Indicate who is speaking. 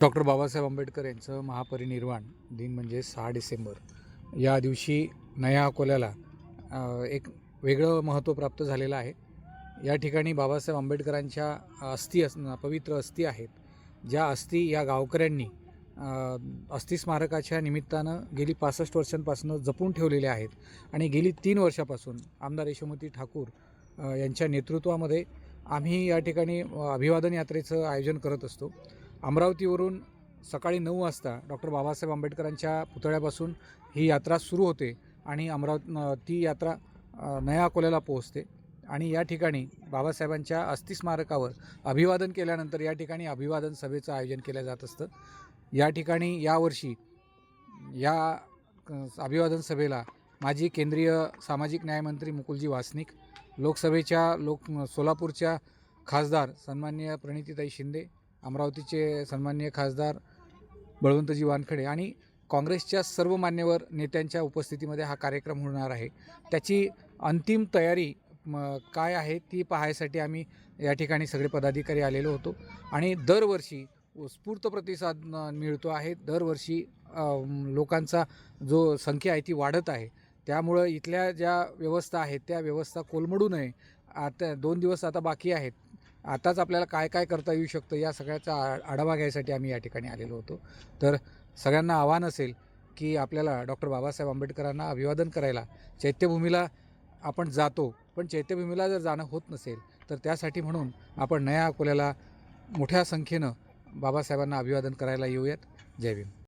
Speaker 1: Doctor Babasaheb Ambedkar यांचं महापरिनिर्वाण दिन म्हणजे सहा डिसेंबर. या दिवशी नया अकोल्याला एक वेगळं महत्त्व प्राप्त झालेलं आहे. या ठिकाणी बाबासाहेब आंबेडकरांच्या अस्थी अस पवित्र अस्थी आहेत. ज्या अस्थी या गावकऱ्यांनी अस्थि स्मारकाच्या निमित्तानं गेली पासष्ट वर्षांपासून जपून ठेवलेल्या आहेत. आणि गेली तीन वर्षापासून आमदार यशोमती ठाकूर यांच्या नेतृत्वामध्ये आम्ही या ठिकाणी अभिवादन यात्रेचं आयोजन करत असतो. अमरावतीवरून सकाळी नऊ वाजता डॉक्टर बाबासाहेब आंबेडकरांच्या पुतळ्यापासून ही यात्रा सुरू होते आणि अमरावती ती यात्रा नया अकोल्याला पोहोचते. आणि या ठिकाणी बाबासाहेबांच्या अस्थिस्मारकावर अभिवादन केल्यानंतर या ठिकाणी अभिवादन सभेचं आयोजन केलं जात असतं. या ठिकाणी यावर्षी या अभिवादन सभेला माजी केंद्रीय सामाजिक न्यायमंत्री मुकुलजी वासनिक लोकसभेच्या लोक सोलापूरच्या खासदार सन्माननीय प्रणितीताई शिंदे अमरावतीचे सन्माननीय खासदार बळवंतजी वानखडे आणि काँग्रेसच्या सर्व मान्यवर नेत्यांच्या उपस्थितीमध्ये हा कार्यक्रम होणार आहे. त्याची अंतिम तयारी म, काय आहे ती पाहायसाठी आम्ही या ठिकाणी सगळे पदाधिकारी आलेलो होतो. आणि दरवर्षी उत्स्फूर्त प्रतिसाद न- मिळतो आहे. दरवर्षी लोकांचा जो संख्या आहे ती वाढत आहे. त्यामुळं इथल्या ज्या व्यवस्था आहेत त्या व्यवस्था कोलमडू नये. आता दोन दिवस आता बाकी आहेत. आताच आपल्याला काय काय करता येऊ शकतं या सगळ्याचा आ- आढावा घ्यायसाठी आम्ही या ठिकाणी आलेलो होतो. तर सगळ्यांना आव्हान असेल की आपल्याला डॉक्टर बाबासाहेब आंबेडकरांना अभिवादन करायला चैत्यभूमीला आपण जातो पण चैत्यभूमीला जर जाणं होत नसेल तर त्यासाठी म्हणून आपण नया अकोल्याला मोठ्या संख्येनं बाबासाहेबांना अभिवादन करायला येऊयात. जय भीम.